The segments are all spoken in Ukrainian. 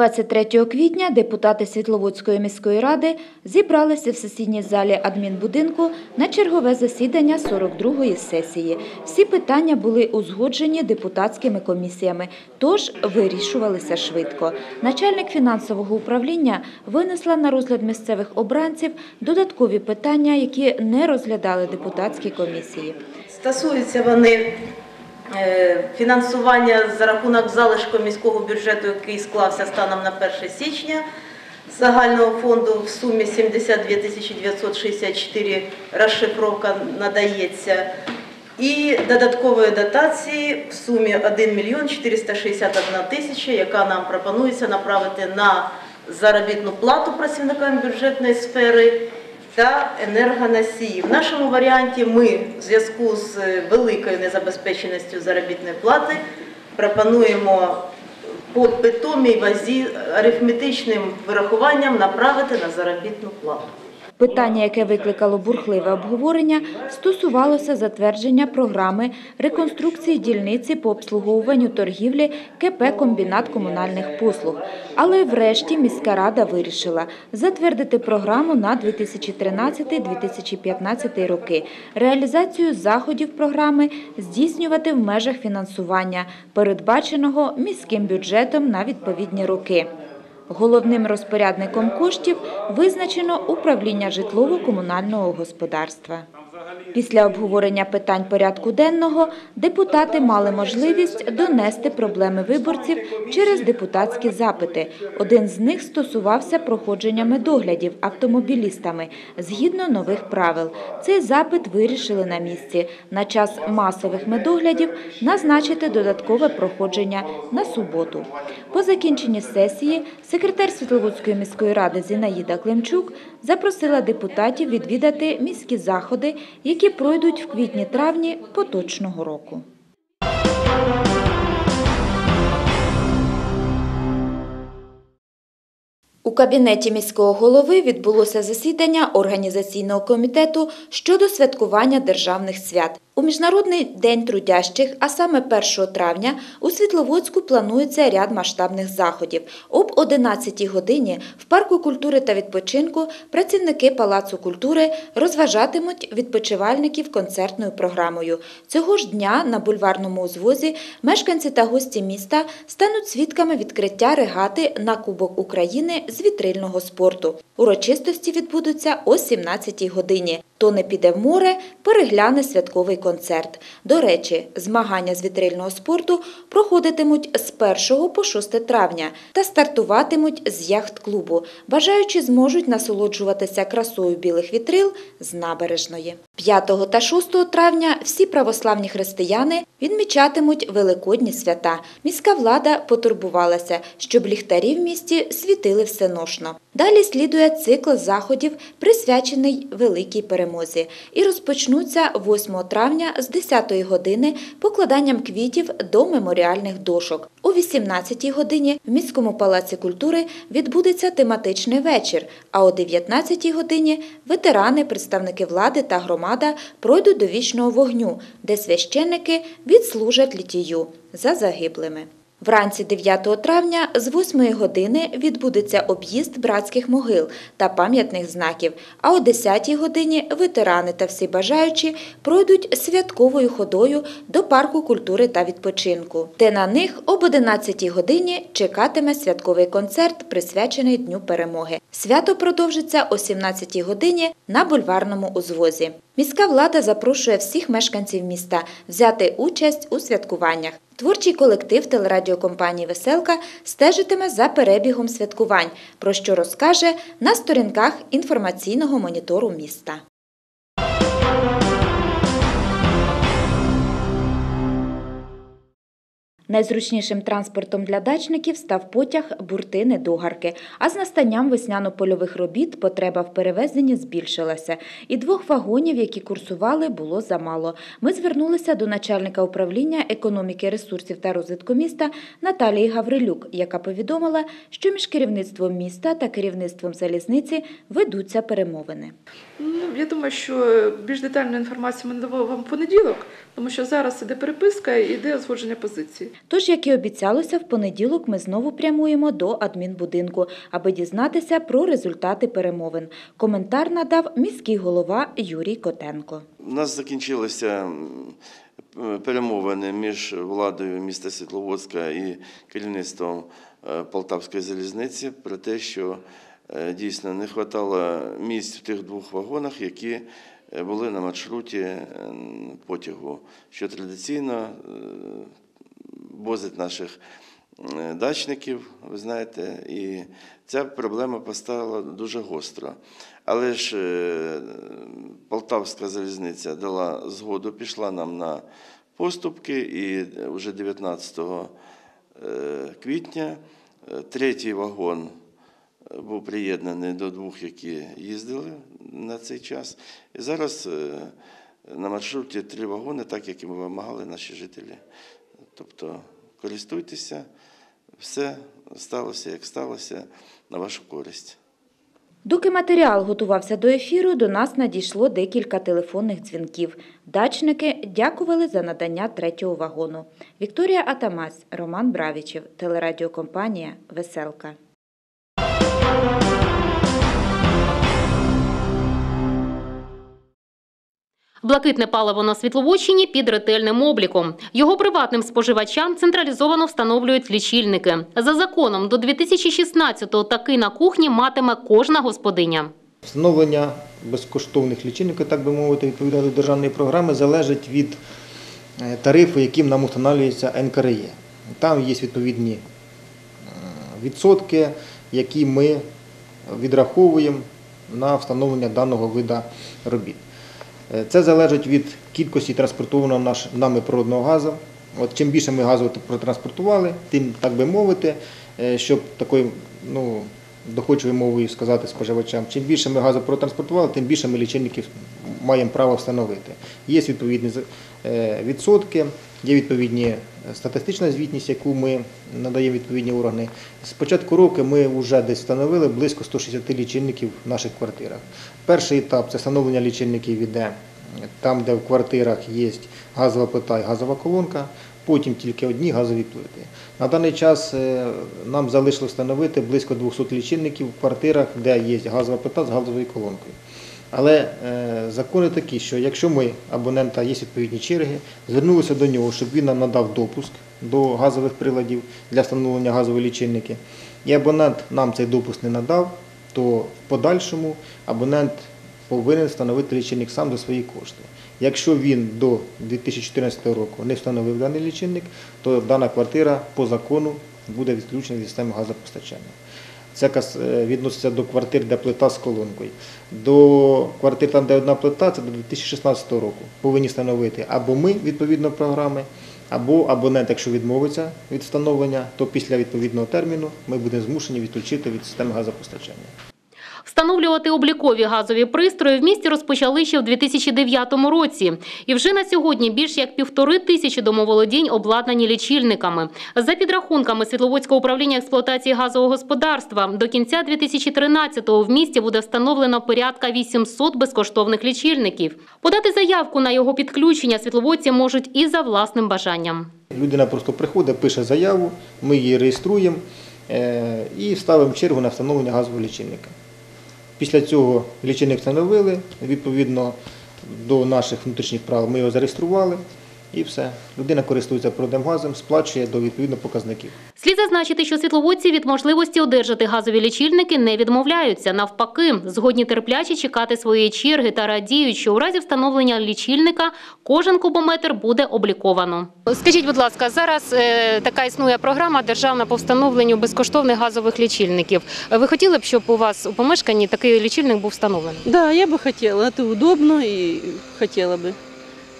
23 квітня депутати Світловодської міської ради зібралися в сесійній залі адмінбудинку на чергове засідання 42-ї сесії. Всі питання були узгоджені депутатськими комісіями, тож вирішувалися швидко. Начальник фінансового управління винесла на розгляд місцевих обранців додаткові питання, які не розглядали депутатські комісії. Стосуються вони фінансування за рахунок залишку міського бюджету, який склався станом на 1 січня загального фонду в сумі 72 тисячі 964 розшифровка надається. І додаткової дотації в сумі 1 мільйон 461 тисяча, яка нам пропонується направити на заробітну плату працівникам бюджетної сфери та енергоносії. В нашому варіанті ми в зв'язку з великою незабезпеченістю заробітної плати пропонуємо по питомій вазі арифметичним вирахуванням направити на заробітну плату. Питання, яке викликало бурхливе обговорення, стосувалося затвердження програми реконструкції дільниці по обслуговуванню торгівлі КП «Комбінат комунальних послуг». Але врешті міська рада вирішила затвердити програму на 2013-2015 роки. Реалізацію заходів програми здійснювати в межах фінансування, передбаченого міським бюджетом на відповідні роки. Головним розпорядником коштів визначено управління житлово-комунального господарства. Після обговорення питань порядку денного депутати мали можливість донести проблеми виборців через депутатські запити. Один з них стосувався проходження медоглядів автомобілістами згідно нових правил. Цей запит вирішили на місці. На час масових медоглядів назначити додаткове проходження на суботу. По закінченні сесії секретар Світловодської міської ради Зінаїда Климчук запросила депутатів відвідати міські заходи, які пройдуть в квітні-травні поточного року. У кабінеті міського голови відбулося засідання організаційного комітету щодо святкування державних свят. У Міжнародний день трудящих, а саме 1 травня, у Світловодську планується ряд масштабних заходів. Об 11 годині в парку культури та відпочинку працівники Палацу культури розважатимуть відпочивальників концертною програмою. Цього ж дня на бульварному узвозі мешканці та гості міста стануть свідками відкриття регати на Кубок України з вітрильного спорту. Урочистості відбудуться о 17 годині. Хто не піде в море, перегляне святковий концерт. До речі, змагання з вітрильного спорту проходитимуть з 1 по 6 травня та стартуватимуть з яхт-клубу. Бажаючі зможуть насолоджуватися красою білих вітрил з набережної. 5 та 6 травня всі православні християни відмічатимуть великодні свята. Міська влада потурбувалася, щоб ліхтарі в місті світили всеношно. Далі слідує цикл заходів, присвячений великій перемозі, і розпочнуться 8 травня з 10 години покладанням квітів до меморіальних дошок. О 18 годині в міському палаці культури відбудеться тематичний вечір. А о 19 годині ветерани, представники влади та громада пройдуть до вічного вогню, де священники відслужать літію за загиблими. Вранці 9 травня з 8 години відбудеться об'їзд братських могил та пам'ятних знаків, а о 10 годині ветерани та всі бажаючі пройдуть святковою ходою до парку культури та відпочинку, де на них об 11 годині чекатиме святковий концерт, присвячений Дню перемоги. Свято продовжиться о 17 годині на бульварному узвозі. Міська влада запрошує всіх мешканців міста взяти участь у святкуваннях. Творчий колектив телерадіокомпанії Веселка стежитиме за перебігом святкувань, про що розкаже на сторінках інформаційного монітору міста. Найзручнішим транспортом для дачників став потяг буртини-догарки. А з настанням весняно-польових робіт потреба в перевезенні збільшилася. І двох вагонів, які курсували, було замало. Ми звернулися до начальника управління економіки, ресурсів та розвитку міста Наталії Гаврилюк, яка повідомила, що між керівництвом міста та керівництвом залізниці ведуться перемовини. Ну, я думаю, що більш детальну інформацію ми надамо вам в понеділок, тому що зараз іде переписка і йде узгодження позицій. Тож, як і обіцялося, в понеділок ми знову прямуємо до адмінбудинку, аби дізнатися про результати перемовин. Коментар надав міський голова Юрій Котенко. У нас закінчилися перемовини між владою міста Світловодська і керівництвом е, Полтавської залізниці про те, що е, дійсно не вистачало місць в тих двох вагонах, які е, були на маршруті потягу, що традиційно возить наших е, дачників, ви знаєте, і ця проблема постала дуже гостро. Але ж е, Полтавська залізниця дала згоду, пішла нам на поступки, і вже 19 е, квітня третій вагон був приєднаний до двох, які їздили на цей час. І зараз на маршруті три вагони, так як і ми вимагали наші жителі. Тобто користуйтеся, все сталося, як сталося, на вашу користь. Доки матеріал готувався до ефіру, до нас надійшло декілька телефонних дзвінків. Дачники дякували за надання третього вагону. Вікторія Атамась, Роман Бравічев, телерадіокомпанія Веселка. Блакитне паливо на Світловодщині під ретельним обліком. Його приватним споживачам централізовано встановлюють лічильники. За законом до 2016-го таки на кухні матиме кожна господиня. Встановлення безкоштовних лічильників, так би мовити, відповідно до державної програми, залежить від е, тарифу, яким нам встановлюється НКРЄ. Там є відповідні е, відсотки, які ми відраховуємо на встановлення даного вида робіт. Е, Це залежить від кількості транспортованого нами природного газу. От чим більше ми газу протранспортували, тим, так би мовити, е, щоб такою ну, доходчою мовою сказати споживачам, чим більше ми газу протранспортували, тим більше ми лічильників маємо право встановити. Є відповідні е, відсотки, є відповідні е, статистична звітність, яку ми надаємо відповідні органи. З початку року ми вже десь встановили близько 160 лічильників в наших квартирах. Перший етап це встановлення лічильників іде там, де в квартирах є газова плита і газова колонка, потім тільки одні газові плити. На даний час е, нам залишилось встановити близько 200 лічильників в квартирах, де є газова плита з газовою колонкою. Але е, закони такі, що якщо ми, абонента, є відповідні черги, звернулися до нього, щоб він нам надав допуск до газових приладів для встановлення газової лічильники, і абонент нам цей допуск не надав, то в подальшому абонент повинен встановити лічильник сам за свої кошти. Якщо він до 2014 року не встановив даний лічильник, то дана квартира по закону буде відключена від системи газопостачання. Це е, відноситься до квартир, де плита з колонкою. До квартир, там, де одна плита, це до 2016 року. Повинні встановити або ми, відповідно програми, або абонент, якщо відмовиться від встановлення, то після відповідного терміну ми будемо змушені відключити від системи газопостачання. Встановлювати облікові газові пристрої в місті розпочали ще в 2009 році. І вже на сьогодні більш як півтори тисячі домоволодінь обладнані лічильниками. За підрахунками Світловодського управління експлуатації газового господарства, до кінця 2013-го в місті буде встановлено порядка 800 безкоштовних лічильників. Подати заявку на його підключення світловодці можуть і за власним бажанням. Людина просто приходить, пише заяву, ми її реєструємо е, і ставимо чергу на встановлення газового лічильника. Після цього лічильник встановили, відповідно до наших внутрішніх прав ми його зареєстрували і все. Людина користується природним газом, сплачує до відповідно показників. Слід зазначити, що світловодці від можливості одержати газові лічильники не відмовляються. Навпаки, згодні терпляче чекати своєї черги та радіють, що у разі встановлення лічильника кожен кубометр буде обліковано. Скажіть, будь ласка, зараз е, така існує програма державна по встановленню безкоштовних газових лічильників. Ви хотіли б, щоб у вас у помешканні такий лічильник був встановлений? Да, я бы хотела. Это удобно и хотела бы.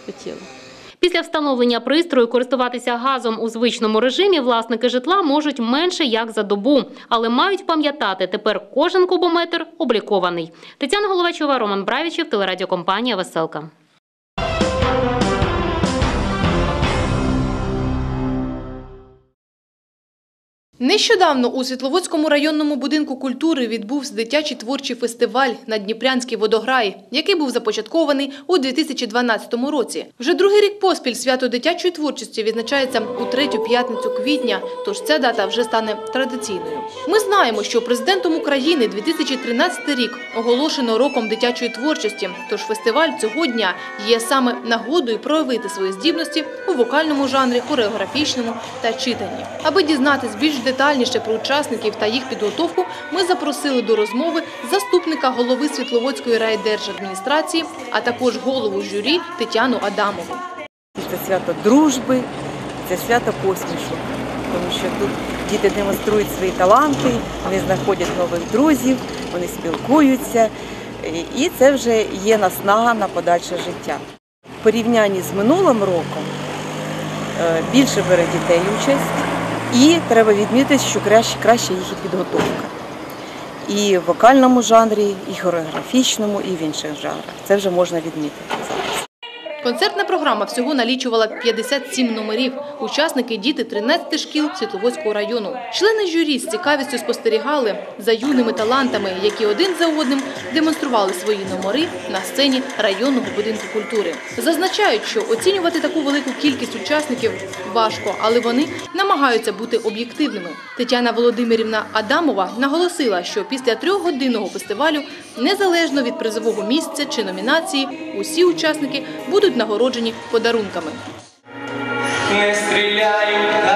Хотела. Після встановлення пристрою користуватися газом у звичному режимі власники житла можуть менше як за добу, але мають пам'ятати, тепер кожен кубометр облікований. Тетяна Головачова, Роман Бравічев, телерадіокомпанія Веселка. Нещодавно у Світловодському районному будинку культури відбувся дитячий творчий фестиваль на Дніпрянський водограй, який був започаткований у 2012 році. Вже другий рік поспіль свято дитячої творчості відзначається у третю п'ятницю квітня, тож ця дата вже стане традиційною. Ми знаємо, що президентом України 2013 рік оголошено роком дитячої творчості. Тож фестиваль цього дня є саме нагодою проявити свої здібності у вокальному жанрі, хореографічному та читанні. Аби дізнатись більш детальніше про учасників та їх підготовку, ми запросили до розмови заступника голови Світловодської райдержадміністрації, а також голову журі Тетяну Адамову. Це свято дружби, це свято посмішок, тому що тут діти демонструють свої таланти, вони знаходять нових друзів, вони спілкуються, і це вже є наснага на подальше життя. В порівнянні з минулим роком е, більше бере дітей участь, і треба відмітити, що краще, краще їх підготовка. І в вокальному жанрі, і хореографічному, і в інших жанрах. Це вже можна відмітити. Концертна програма всього налічувала 57 номерів. Учасники – діти 13 шкіл Світловодського району. Члени журі з цікавістю спостерігали за юними талантами, які один за одним демонстрували свої номери на сцені районного будинку культури. Зазначають, що оцінювати таку велику кількість учасників важко, але вони намагаються бути об'єктивними. Тетяна Володимирівна Адамова наголосила, що після трьохгодинного фестивалю, незалежно від призового місця чи номінації, усі учасники будуть нагороджені подарунками. Не стріляй у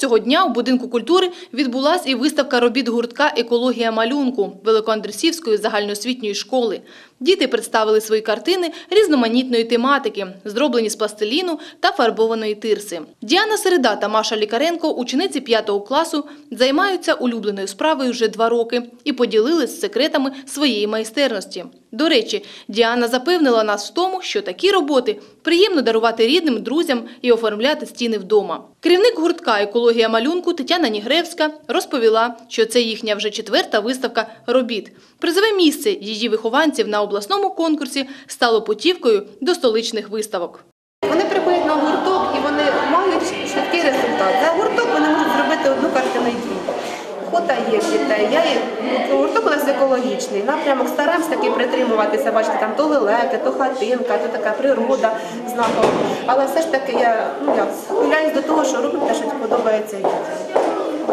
цього дня у будинку культури відбулася і виставка робіт гуртка Екологія малюнку Великоандресівської загальноосвітньої школи. Діти представили свої картини різноманітної тематики, зроблені з пластиліну та фарбованої тирси. Діана Середа та Маша Лікаренко, учениці 5 класу, займаються улюбленою справою вже два роки і поділились секретами своєї майстерності. До речі, Діана запевнила нас в тому, що такі роботи приємно дарувати рідним, друзям і оформляти стіни вдома. Керівник гуртка Екологія малюнку Тетяна Нігревська розповіла, що це їхня вже четверта виставка робіт. Призове місце її вихованців на обласному конкурсі стало путівкою до столичних виставок. Вони приходять на гурток і вони мають швидкий результат. За гурток вони можуть зробити одну картину і дві. Охота є дітей. Я є- гурток у нас екологічний. Напрямок стараємося таки притримуватися. Бачите, там то лелеки, то хатинка, то така природа знакова. Але все ж таки я ну до того, що робимо те, що подобається дітям.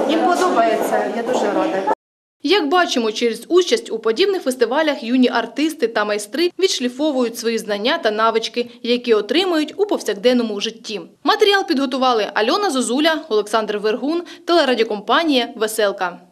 Їм подобається, я дуже рада. Як бачимо, через участь у подібних фестивалях юні артисти та майстри відшліфовують свої знання та навички, які отримують у повсякденному житті. Матеріал підготували Альона Зозуля, Олександр Вергун, телерадіокомпанія Веселка.